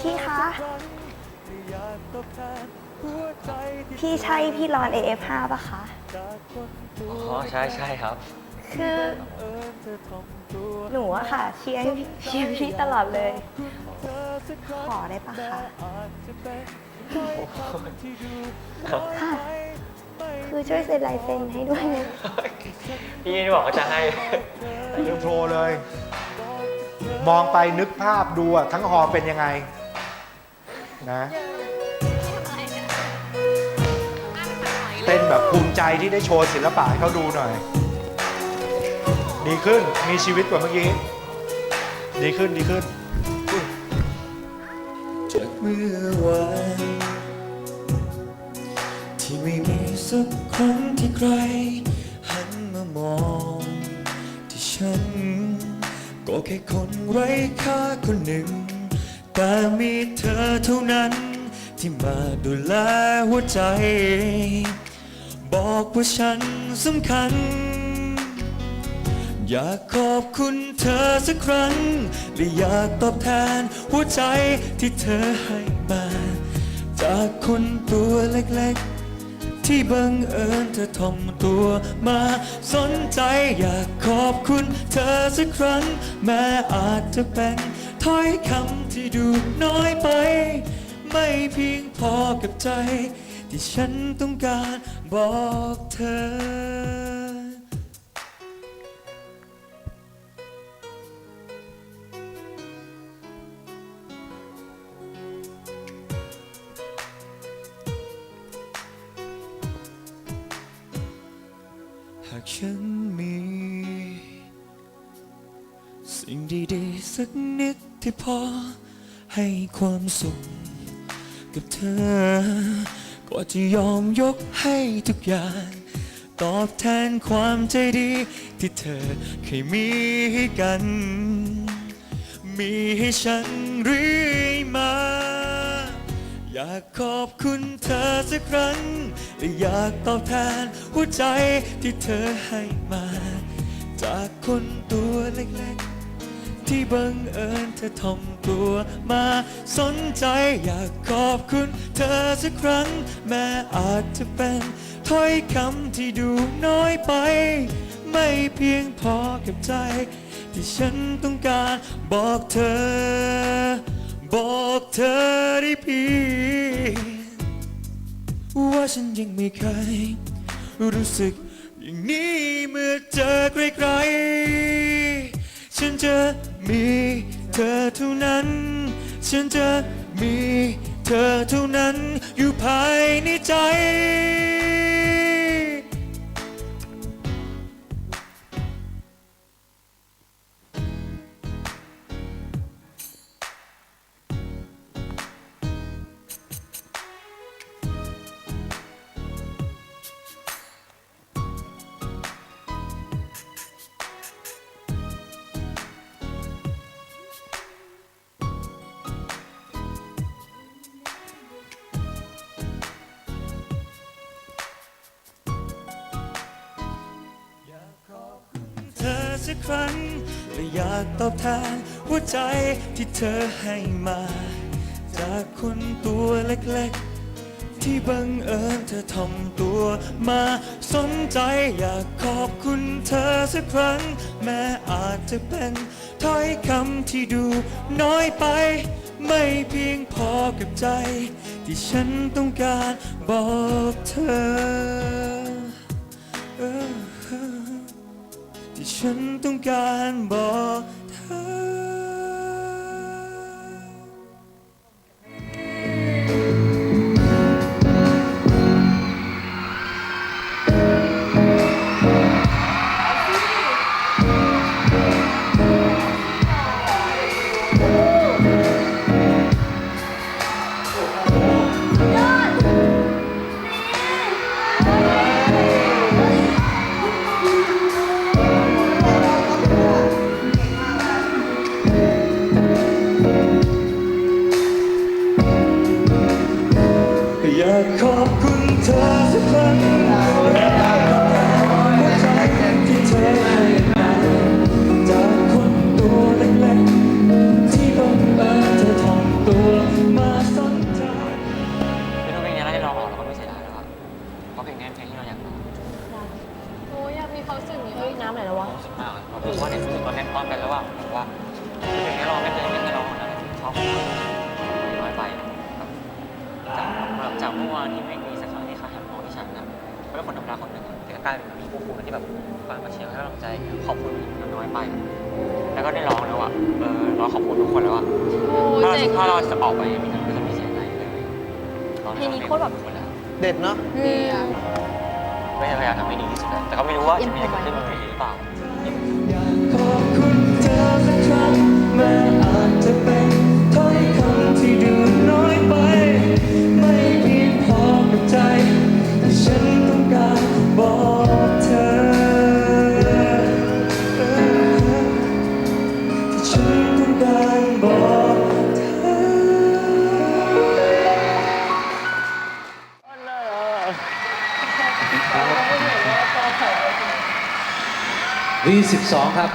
พี่คะ พี่ใช่พี่รอน AF5 ปะคะ อ๋อใช่ใช่ครับ คือ หนูอะค่ะเชียร์ให้พี่เชียร์พี่ตลอดเลย ขอได้ปะคะค่ะ คือช่วยเซ็นลายเซ็นให้ด้วยนะ พี่นี่บอกว่าจะให้ ลืมโทรเลย มองไปนึกภาพดูอะทั้งหอเป็นยังไงนะเต้นแบบภูมิใจที่ได้โชว์ศิลปะให้เขาดูหน่อย ดีขึ้นมีชีวิตกว่าเมื่อกี้ ดีขึ้นดีขึ้นจากเมื่อ ก็แค่คนไร้ค่าคนหนึ่ง แต่มีเธอเท่านั้น ที่มาดูแลหัวใจ บอกว่าฉันสำคัญ อยากขอบคุณเธอสักครั้ง และอยากตอบแทนหัวใจที่เธอให้มา จากคนตัวเล็กๆ ที่บังเอิญเธอทอมตัวมาสนใจอยากขอบคุณเธอสักครั้ง แม้อาจจะเป็นถ้อยคำที่ดูน้อยไป ไม่เพียงพอกับใจ ที่ฉันต้องการบอกเธอ ฉันมี สิ่งดีๆสักนิดที่พอให้ความสุขกับเธอก็จะยอมยกให้ทุกอย่าง ตอบแทนความใจดีที่เธอเคยมีให้กัน มีให้ฉันรื่อมา อยากขอบคุณเธอสักครั้งและอยากตอบแทนหัวใจที่เธอให้มา จากคนตัวเล็กๆ ที่บังเอิญเธอทอมตัวมาสนใจ อยากขอบคุณเธอสักครั้ง แม้อาจจะเป็นถ้อยคำที่ดูน้อยไป ไม่เพียงพอกับใจ ที่ฉันต้องการบอกเธอ บอกเธอได้เพียงว่าฉันยังไม่เคยรู้สึกอย่างนี้เมื่อเจอใครๆฉันจะมีเธอเท่านั้น ฉันจะมีเธอ สักครั้งและอยากตอบแทนหัวใจที่เธอให้มา จากคนตัวเล็กๆ ที่บังเอิญเธอทำตัวมาสนใจอยากขอบคุณเธอสักครั้ง แม้อาจจะเป็นถ้อยคำที่ดูน้อยไป ไม่เพียงพอกับใจ ที่ฉันต้องการบอกเธอ ฉันต้องการบอกเธอ to find คนธรรมดาคนหนึ่งอะแต่ก็กลายเป็นมีผู้คนที่แบบฟังมาเชียร์ให้กำลังใจขอบคุณมันน้อยไปอะแล้วก็ได้ร้องแล้วอะเออร้องขอบคุณทุกคนแล้วอะโอ้ถ้าเจ๋งถ้าเราจะออกไปมีกันก็จะไม่เสียใจเลยร้องเพลงนี้โคตรแบบทุกคนแล้วเด็ดเนาะดีอะไม่พยายามทำให้ดีที่สุดอะแต่ก็ไม่รู้ว่าจะมีอะไรเกิดขึ้นบนเวทีหรือเปล่า B12 ครับ